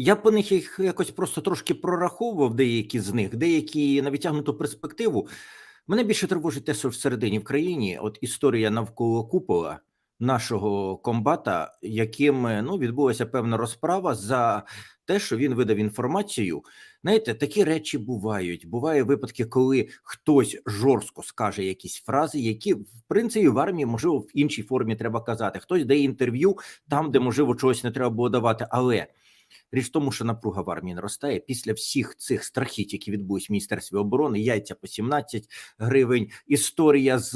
Я по них їх якось просто трошки прораховував деякі з них, деякі на відтягнуту перспективу. Мене більше тривожить те, що всередині в країні от історія навколо купола нашого комбата, яким ну відбулася певна розправа за те, що він видав інформацію. Знаєте, такі речі бувають. Буває випадки, коли хтось жорстко скаже якісь фрази, які в принципі в армії можливо в іншій формі треба казати. Хтось дає інтерв'ю там, де можливо чогось не треба було давати, але. Річ в тому, що напруга в армії наростає після всіх цих страхіт, які відбулись в міністерстві оборони, яйця по 17 гривень. Історія з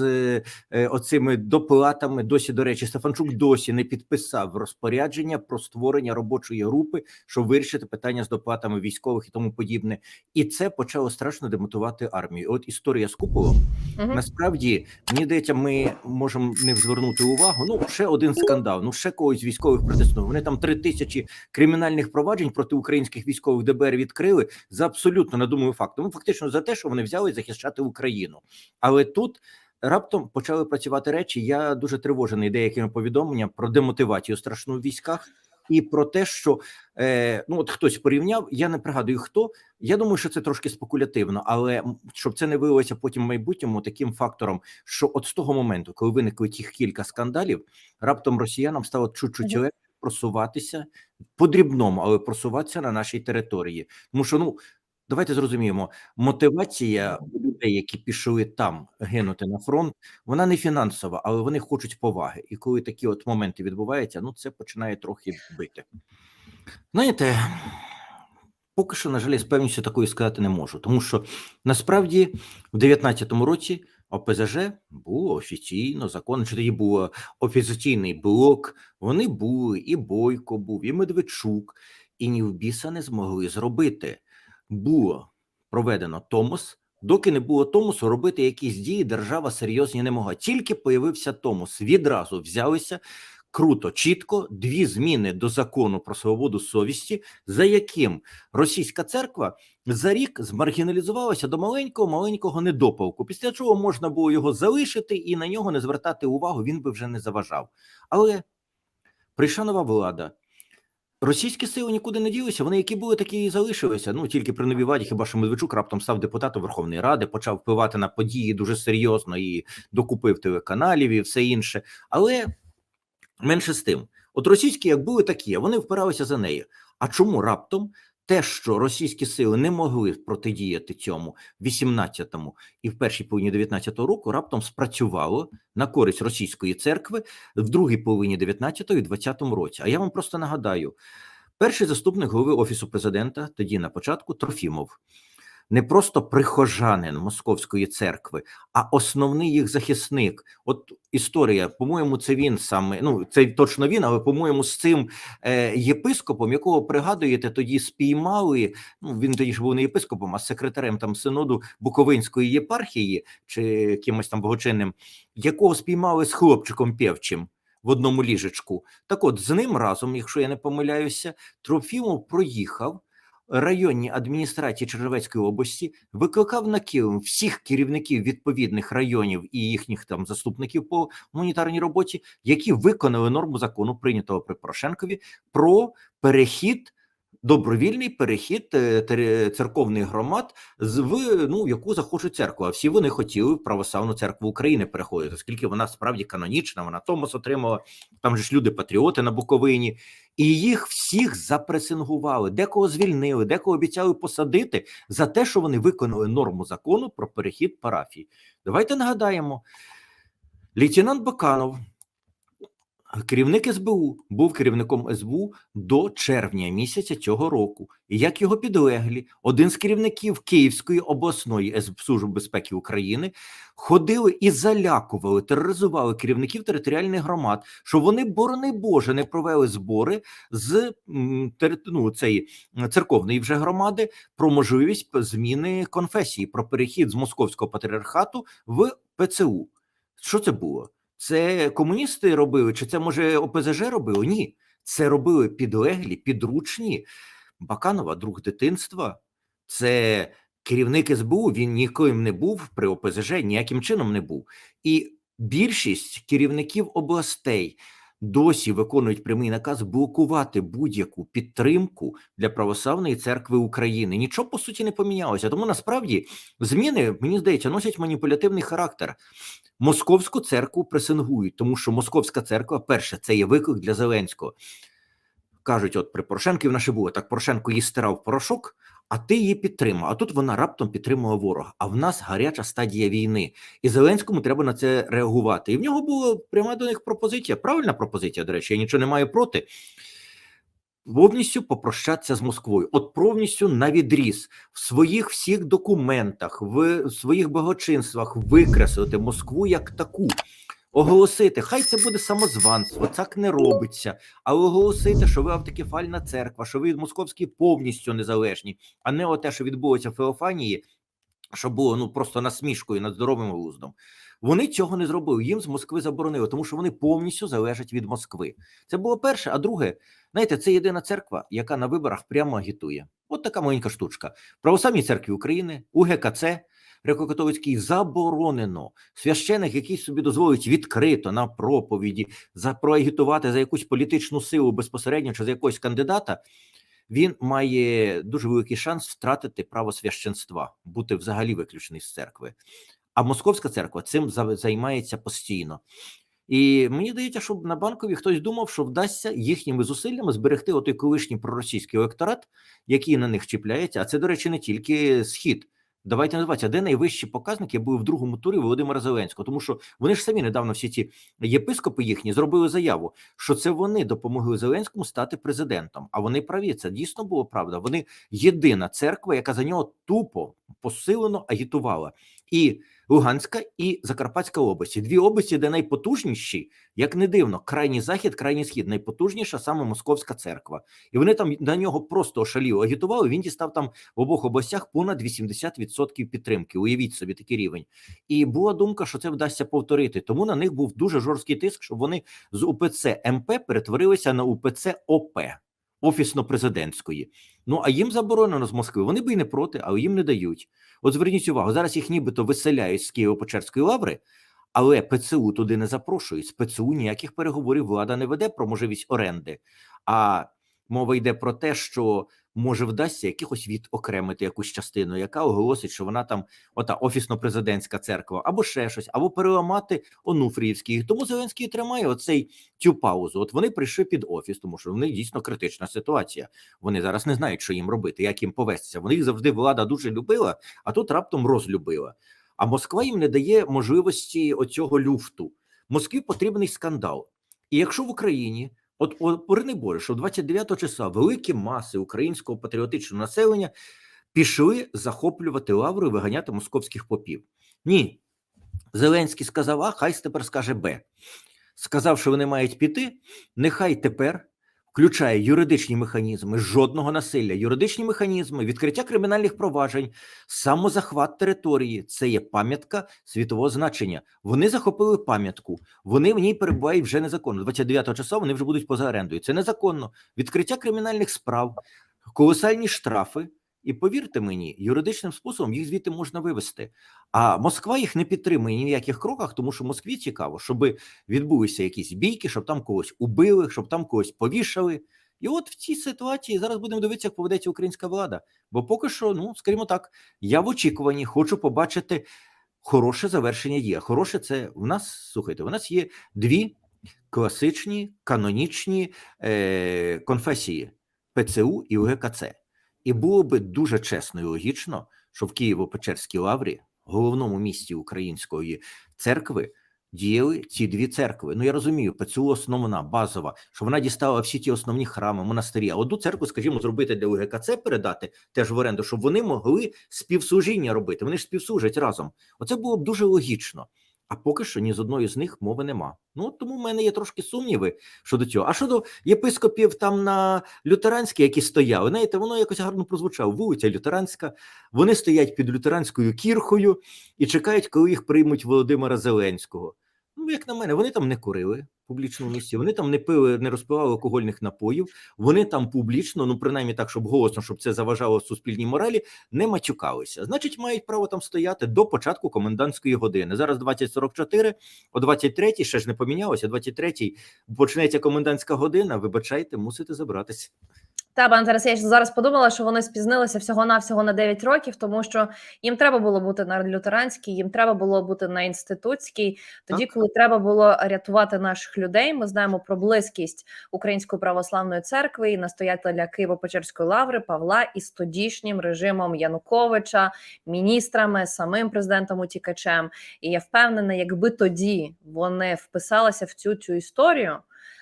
е, оцими доплатами. Досі до речі, Стефанчук досі не підписав розпорядження про створення робочої групи, щоб вирішити питання з доплатами військових і тому подібне. І це почало страшно демотувати армію. От історія з куполом Мгм. Насправді, мені здається, ми можемо не звернути увагу. Ну, ще один скандал. Ну, ще когось військових притиснули. Вони там три тисячі кримінальних проваджень проти українських військових ДБР відкрили за абсолютно надумою фактом. Ну, фактично за те, що вони взяли захищати Україну. Але тут раптом почали працювати речі. Я дуже тривожений деякими повідомленнями про демотивацію страшну в військах. І про те, що е, ну от хтось порівняв, я не пригадую хто. Я думаю, що це трошки спекулятивно, але щоб це не виявилося потім в майбутньому таким фактором, що от з того моменту, коли виникли тих кілька скандалів, раптом росіянам стало чуть-чуть легше просуватися по дрібному, але просуватися на нашій території. Тому що ну давайте зрозуміємо, мотивація людей, які пішли там гинути на фронт, вона не фінансова, але вони хочуть поваги. І коли такі от моменти відбуваються, ну це починає трохи бити. Знаєте, поки що, на жаль, з певністю такої сказати не можу, тому що насправді в 19-му році ОПЗЖ було офіційно законно, чи тоді був офіційний блок. Вони були, і Бойко був, і Медведчук, і ні в біса не змогли зробити. Було проведено Томос. Доки не було Томосу, робити якісь дії держава серйозні не могла. Тільки появився Томос. Відразу взялися круто, чітко дві зміни до закону про свободу совісті, за яким російська церква за рік змаргіналізувалася до маленького маленького недопалку. Після чого можна було його залишити і на нього не звертати увагу. Він би вже не заважав. Але прийшла нова влада. Російські сили нікуди не ділися. Вони які були, такі і залишилися. Ну тільки при новій владі, хіба що Медведчук раптом став депутатом Верховної Ради, почав впливати на події дуже серйозно і докупив телеканалів і все інше. Але менше з тим, от російські як були такі, вони впиралися за нею. А чому раптом те, що російські сили не могли протидіяти цьому в 18-му і в першій половині 19-го року, раптом спрацювало на користь російської церкви в другій половині 19-го і 20-му році. А я вам просто нагадаю, перший заступник голови офісу президента, тоді на початку Трофімов. Не просто прихожанин московської церкви, а основний їх захисник. От історія, по-моєму, це він саме. Ну це точно він, але по-моєму, з цим е, єпископом, якого пригадуєте, тоді спіймали. Ну він тоді ж був не єпископом, а секретарем там синоду Буковинської єпархії чи кимось там богочинним, якого спіймали з хлопчиком певчим в одному ліжечку. Так, от з ним разом, якщо я не помиляюся, Трофімов проїхав районні адміністрації Чернівецької області викликав на Київ всіх керівників відповідних районів і їхніх там заступників по гуманітарній роботі, які виконали норму закону, прийнятого при Порошенкові, про перехід. Добровільний перехід е, церковних громад з в ну яку захоче церкву. А всі вони хотіли в православну церкву України переходити, оскільки вона справді канонічна. Вона Томос отримала. Там же ж люди патріоти на Буковині, і їх всіх запресингували, декого звільнили, декого обіцяли посадити за те, що вони виконали норму закону про перехід парафій. Давайте нагадаємо: лейтенант Баканов, керівник СБУ, був керівником СБУ до червня місяця цього року. І як його підлеглі, один з керівників Київської обласної Служби безпеки України ходили і залякували, тероризували керівників територіальних громад, що вони, борони Боже, не провели збори з ну, цієї церковної вже громади про можливість зміни конфесії, про перехід з московського патріархату в ПЦУ. Що це було? Це комуністи робили, чи це може ОПЗЖ робило? Ні, це робили підлеглі, підручні. Баканова, друг дитинства. Це керівник СБУ. Він ніким не був при ОПЗЖ, ніяким чином не був. І більшість керівників областей досі виконують прямий наказ блокувати будь-яку підтримку для православної церкви України. Нічого по суті не помінялося. Тому насправді зміни, мені здається, носять маніпулятивний характер. Московську церкву пресингують, тому що Московська церква, перше, це є виклик для Зеленського. Кажуть, от при Порошенку в наше було так: Порошенко її стирав порошок, а ти її підтримав. А тут вона раптом підтримала ворога. А в нас гаряча стадія війни, і Зеленському треба на це реагувати. І в нього була пряма до них пропозиція. Правильна пропозиція, до речі, я нічого не маю проти. Повністю попрощатися з Москвою, от повністю на відріз в своїх всіх документах, в своїх благочинствах викреслити Москву як таку, оголосити, хай це буде самозванство, так не робиться, але оголосити, що ви автокефальна церква, що ви від московські повністю незалежні, а не те, що відбулося в Феофанії, що було ну просто насмішкою над здоровим глуздом. Вони цього не зробили. Їм з Москви заборонили, тому що вони повністю залежать від Москви. Це було перше. А друге, знаєте, це єдина церква, яка на виборах прямо агітує. От така маленька штучка. Православній церкві України, УГКЦ, Греко-католицький заборонено священик, який собі дозволить відкрито на проповіді за проагітувати за якусь політичну силу безпосередньо чи за якогось кандидата. Він має дуже великий шанс втратити право священства, бути взагалі виключений з церкви. А московська церква цим займається постійно. І мені здається, що на банкові хтось думав, що вдасться їхніми зусиллями зберегти отой колишній проросійський електорат, який на них чіпляється. А це, до речі, не тільки схід. Давайте називатися, де найвищі показники були в другому турі Володимира Зеленського, тому що вони ж самі недавно всі ці єпископи їхні зробили заяву, що це вони допомогли Зеленському стати президентом. А вони праві, це дійсно було правда. Вони єдина церква, яка за нього тупо посилено агітувала. І Луганська і Закарпатська області дві області, де найпотужніші, як не дивно, крайній захід, крайній схід, найпотужніша саме Московська церква, і вони там на нього просто ошаліло агітували. Він дістав там в обох областях понад 80% підтримки. Уявіть собі такий рівень. І була думка, що це вдасться повторити. Тому на них був дуже жорсткий тиск, щоб вони з УПЦ МП перетворилися на УПЦ ОП офісно-президентської. Ну а їм заборонено з Москви. Вони би і не проти, але їм не дають. От зверніть увагу, зараз їх нібито виселяють з Києво-Печерської лаври, але ПЦУ туди не запрошують. З ПЦУ ніяких переговорів влада не веде про можливість оренди. А мова йде про те, що може вдасться якихось відокремити якусь частину, яка оголосить, що вона там ота офісно-президентська церква, або ще щось, або переламати Онуфріївський. Тому Зеленський тримає оцей цю паузу. От вони прийшли під офіс, тому що в них дійсно критична ситуація. Вони зараз не знають, що їм робити, як їм повестися. Вони їх завжди влада дуже любила, а тут раптом розлюбила. А Москва їм не дає можливості оцього люфту. Москві потрібний скандал. І якщо в Україні От порини Боже, що 29 числа великі маси українського патріотичного населення пішли захоплювати лавру і виганяти московських попів. Ні, Зеленський сказав, а хай тепер скаже Б. Сказав, що вони мають піти. Нехай тепер включає юридичні механізми жодного насилля, юридичні механізми, відкриття кримінальних проваджень, самозахват території це є пам'ятка світового значення. Вони захопили пам'ятку, вони в ній перебувають вже незаконно. 29 числа вони вже будуть поза орендою. Це незаконно. Відкриття кримінальних справ, колосальні штрафи. І повірте мені, юридичним способом їх звідти можна вивести. А Москва їх не підтримує ні в яких кроках, тому що Москві цікаво, щоб відбулися якісь бійки, щоб там когось убили, щоб там когось повішали. І от в цій ситуації зараз будемо дивитися, як поведеться українська влада. Бо поки що, ну скажімо так, я в очікуванні хочу побачити хороше завершення. Є хороше це в нас. Слухайте, у нас є дві класичні канонічні е, конфесії ПЦУ і УГКЦ. І було би дуже чесно і логічно, що в Києво-Печерській лаврі, головному місті української церкви, діяли ці дві церкви. Ну я розумію, ПЦУ основна, базова, що вона дістала всі ті основні храми, монастирі. А одну церкву, скажімо, зробити для УГКЦ, передати теж в оренду, щоб вони могли співслужіння робити. Вони ж співслужать разом. Оце було б дуже логічно. А поки що ні з одної з них мови нема. Ну тому в мене є трошки сумніви щодо цього. А щодо єпископів там на лютеранській, які стояли, знаєте, воно якось гарно прозвучало. Вулиця Лютеранська. Вони стоять під лютеранською кірхою і чекають, коли їх приймуть Володимира Зеленського. Ну, як на мене, вони там не курили публічному місці, вони там не пили, не розпивали алкогольних напоїв, вони там публічно, ну принаймні так, щоб голосно, щоб це заважало суспільній моралі, не матюкалися. Значить, мають право там стояти до початку комендантської години. Зараз 20.44, о 23-й, ще ж не помінялося, 23-й почнеться комендантська година. Вибачайте, мусите забратися. Та пане Тарасе, я зараз подумала, що вони спізнилися всього навсього на 9 років, тому що їм треба було бути на лютеранській, їм треба було бути на інститутській. Тоді, коли треба було рятувати наших людей, ми знаємо про близькість Української православної церкви і настоятеля Києво-Печерської лаври Павла із тодішнім режимом Януковича, міністрами, самим президентом утікачем. І я впевнена, якби тоді вони вписалися в цю цю історію,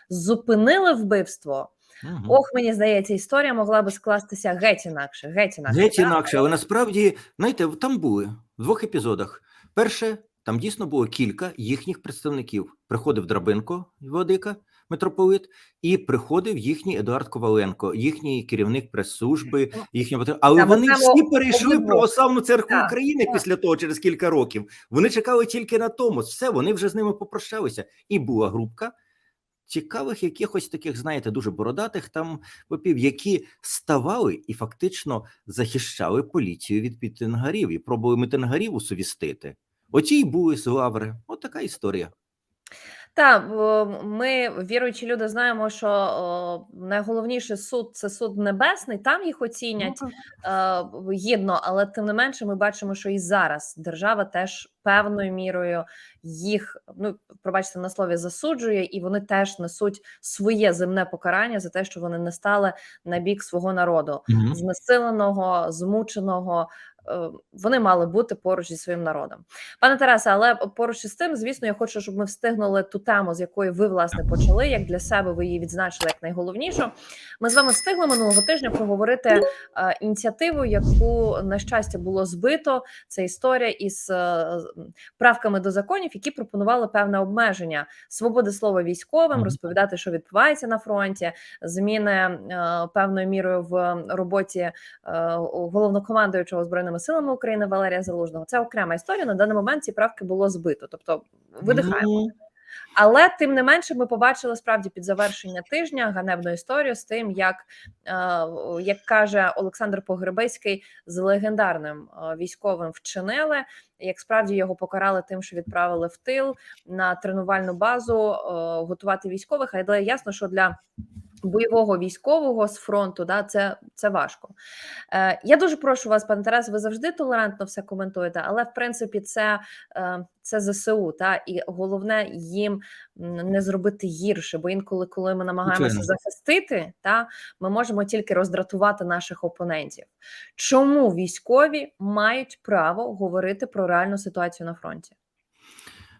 зупинили вбивство. Мгм. Ох, мені здається, історія могла би скластися геть інакше. Геть інакше. Геть інакше, але насправді, знаєте, там були в двох епізодах. Перше, там дійсно було кілька їхніх представників. Приходив Драбинко, Владика, митрополит, і приходив їхній Едуард Коваленко, їхній керівник прес-служби, їхній патр- але вони всі перейшли в православну церкву України після того, через кілька років. Вони чекали тільки на тому. Все, вони вже з ними попрощалися. І була групка. Цікавих, якихось таких, знаєте, дуже бородатих там попів, які ставали і фактично захищали поліцію від мітингарів і пробували мітингарів усовістити. Оті й були з лаври. От історія. Та ми, віруючі люди, знаємо, що о, найголовніший суд це суд небесний. Там їх оцінять е, гідно, але тим не менше, ми бачимо, що і зараз держава теж певною мірою їх ну пробачте на слові засуджує, і вони теж несуть своє земне покарання за те, що вони не стали на бік свого народу, Мгм. знесиленого, змученого. Е, Вони мали бути поруч зі своїм народом, пане Тарасе. Але поруч із тим, звісно, я хочу, щоб ми встигнули ту тему, з якої ви власне почали. Як для себе ви її відзначили як найголовнішу. Ми з вами встигли минулого тижня проговорити е, ініціативу, яку на щастя було збито. Це історія із е, правками до законів, які пропонували певне обмеження свободи слова військовим, розповідати, що відбувається на фронті, зміни певною мірою в роботі головнокомандуючого збройними силами України Валерія Залужного. Це окрема історія. На даний момент ці правки було збито, тобто видихаємо. Але тим не менше, ми побачили справді під завершення тижня ганебну історію з тим, як, е, як каже Олександр Погребецький, з легендарним е, військовим вчинили. Як справді його покарали тим, що відправили в тил на тренувальну базу е, готувати військових. Але ясно, що для бойового військового з фронту да це, це важко. Е, я дуже прошу вас, пане Тарас, ви завжди толерантно все коментуєте, але в принципі це, е, це ЗСУ, та і головне їм не зробити гірше, бо інколи, коли ми намагаємося Звичайно. захистити, та ми можемо тільки роздратувати наших опонентів. Чому військові мають право говорити про реальну ситуацію на фронті?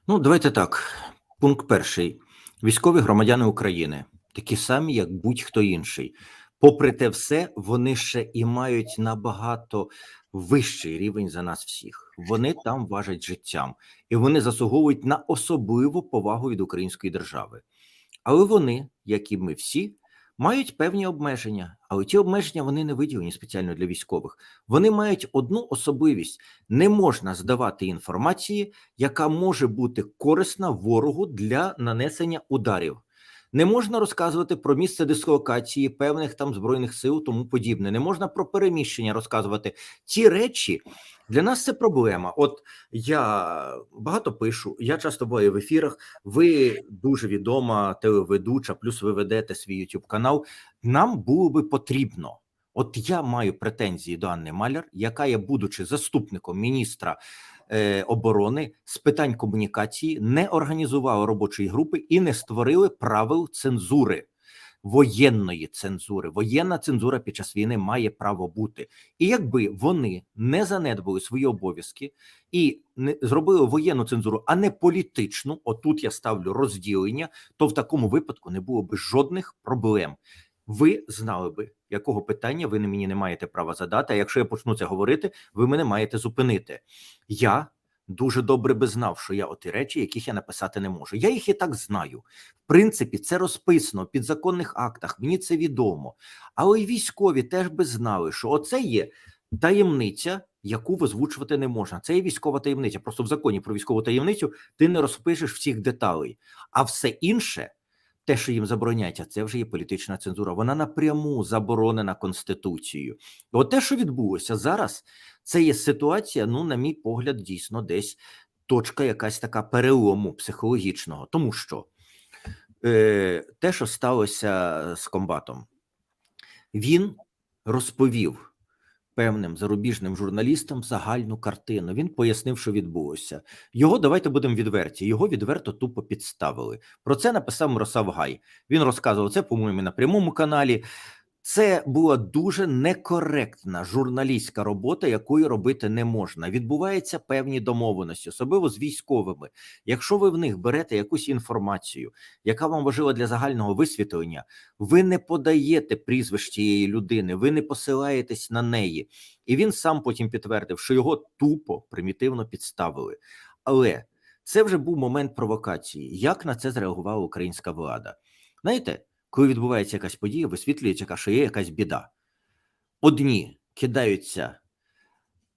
ну, давайте так. Пункт перший: військові громадяни України, такі самі, як будь-хто інший. Попри те, все, вони ще і мають набагато вищий рівень за нас всіх. Вони там важать життям, і вони заслуговують на особливу повагу від української держави. Але вони, як і ми всі, мають певні обмеження. Але ті обмеження вони не виділені спеціально для військових. Вони мають одну особливість: не можна здавати інформації, яка може бути корисна ворогу для нанесення ударів. Не можна розказувати про місце дислокації певних там збройних сил, тому подібне. Не можна про переміщення розказувати. Ці речі для нас це проблема. От я багато пишу, я часто буваю в ефірах. Ви дуже відома телеведуча, плюс ви ведете свій YouTube канал. Нам було би потрібно. От я маю претензії до Анни Маляр, яка є, будучи заступником міністра оборони з питань комунікації, не організувала робочої групи і не створили правил цензури. Воєнної цензури, воєнна цензура під час війни має право бути, і якби вони не занедбали свої обов'язки і не зробили воєнну цензуру, а не політичну, отут я ставлю розділення, то в такому випадку не було би жодних проблем. Ви знали би, якого питання ви мені не маєте права задати. А якщо я почну це говорити, ви мене маєте зупинити. Я дуже добре би знав, що я оті речі, яких я написати не можу. Я їх і так знаю. В принципі, це розписано в підзаконних актах. Мені це відомо. Але й військові теж би знали, що оце є таємниця яку озвучувати не можна. Це є військова таємниця. Просто в законі про військову таємницю ти не розпишеш всіх деталей, а все інше. Те, що їм забороняється, це вже є політична цензура. Вона напряму заборонена конституцією. От те, що відбулося зараз, це є ситуація. Ну, на мій погляд, дійсно, десь точка якась така перелому психологічного, тому що е, те, що сталося з комбатом, він розповів певним зарубіжним журналістам загальну картину. Він пояснив, що відбулося. Його давайте будемо відверті. Його відверто тупо підставили. Про це написав Мирослав Гай. Він розказував це, по-моєму, на прямому каналі. Це була дуже некоректна журналістська робота, якої робити не можна. Відбуваються певні домовленості, особливо з військовими. Якщо ви в них берете якусь інформацію, яка вам важлива для загального висвітлення, ви не подаєте прізвищ цієї людини, ви не посилаєтесь на неї. І він сам потім підтвердив, що його тупо примітивно підставили. Але це вже був момент провокації. Як на це зреагувала українська влада? Знаєте, коли відбувається якась подія, висвітлюється, яка, що є якась біда. Одні кидаються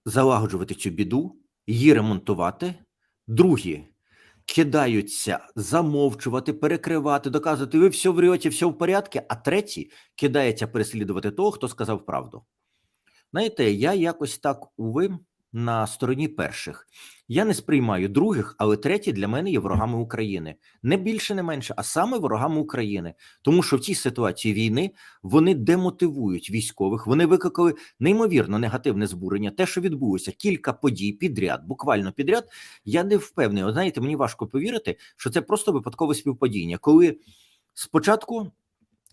залагоджувати цю біду, її ремонтувати, другі кидаються замовчувати, перекривати, доказувати, ви все врете, все в порядку, а треті кидаються переслідувати того, хто сказав правду. Знаєте, я якось так увим на стороні перших. Я не сприймаю других, але треті для мене є ворогами України. Не більше, не менше, а саме ворогами України. Тому що в цій ситуації війни вони демотивують військових. Вони викликали неймовірно негативне збурення. Те, що відбулося, кілька подій підряд, буквально підряд. Я не впевнений. От Знаєте, мені важко повірити, що це просто випадкове співпадіння, коли спочатку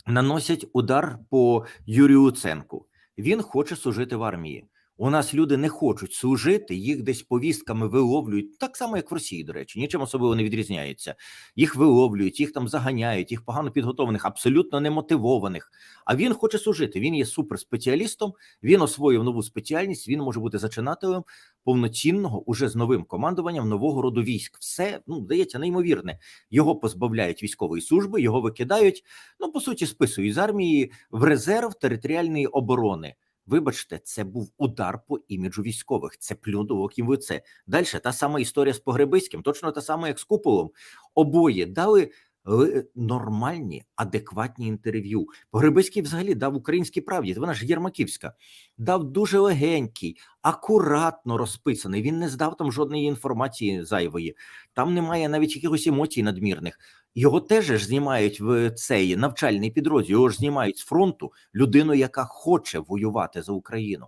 наносять удар по Юрію Луценку. Він хоче служити в армії. У нас люди не хочуть служити, їх десь повістками виловлюють, так само, як в Росії, до речі, нічим особливо не відрізняється. Їх виловлюють, їх там заганяють, їх погано підготовлених, абсолютно немотивованих. А він хоче служити. Він є суперспеціалістом, він освоїв нову спеціальність, він може бути зачинателем повноцінного, уже з новим командуванням нового роду військ. Все ну здається неймовірне. Його позбавляють військової служби, його викидають. Ну по суті, списують з армії в резерв територіальної оборони. Вибачте, це був удар по іміджу військових. Це плюнув їм в це. Далі та сама історія з Погребиським, точно та сама, як з Куполом. Обоє дали е, нормальні, адекватні інтерв'ю. Погребиський взагалі дав українській правді. Вона ж Єрмаківська, дав дуже легенький, акуратно розписаний. Він не здав там жодної інформації зайвої. Там немає навіть якихось емоцій надмірних. Його теж ж знімають в цей навчальний підрозділ. Його ж знімають з фронту людину, яка хоче воювати за Україну.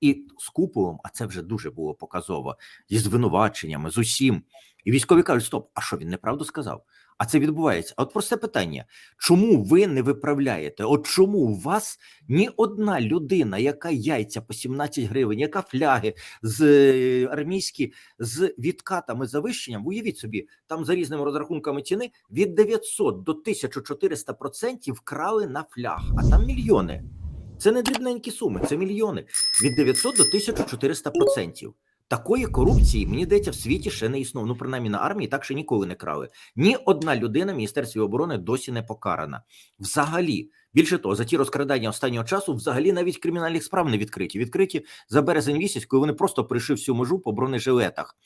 І з куполом, а це вже дуже було показово, зі звинуваченнями, з усім. І військові кажуть: стоп, а що він неправду сказав? А це відбувається. А от просте питання: чому ви не виправляєте? От чому у вас ні одна людина, яка яйця по 17 гривень, яка фляги з е, армійські з відкатами завищенням, уявіть собі, там за різними розрахунками ціни від 900 до 1400 процентів вкрали на флях, а там мільйони. Це не дрібненькі суми, це мільйони від 900 до 1400 процентів. Такої корупції мені здається, в світі ще не існує. Ну, принаймні на армії так ще ніколи не крали. Ні одна людина в Міністерстві оборони досі не покарана. Взагалі, більше того, за ті розкрадання останнього часу, взагалі навіть кримінальних справ не відкриті. Відкриті за березень місяць, коли вони просто прийшли всю межу по бронежилетах.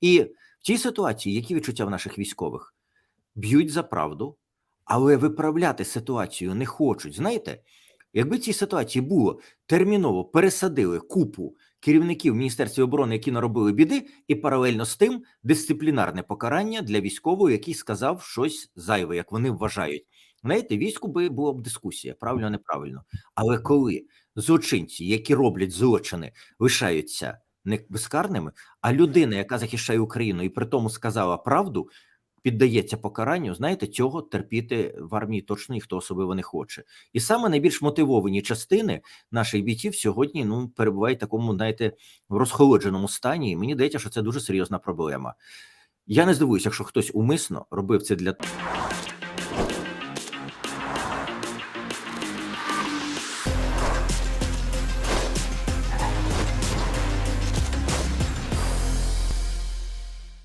І в цій ситуації, які відчуття в наших військових б'ють за правду, але виправляти ситуацію не хочуть. Знаєте, якби цій ситуації було терміново пересадили купу керівників Міністерства оборони, які наробили біди, і паралельно з тим дисциплінарне покарання для військового, який сказав щось зайве, як вони вважають. Знаєте, війську би була б дискусія, правильно, неправильно. Але коли злочинці, які роблять злочини, лишаються не безкарними, а людина, яка захищає Україну, і при тому сказала правду, піддається покаранню, знаєте, цього терпіти в армії точно ніхто особливо не хоче. І саме найбільш мотивовані частини наших бійців сьогодні ну перебувають в такому, знаєте, розхолодженому стані. І мені здається, що це дуже серйозна проблема. Я не здивуюся, якщо хтось умисно робив це для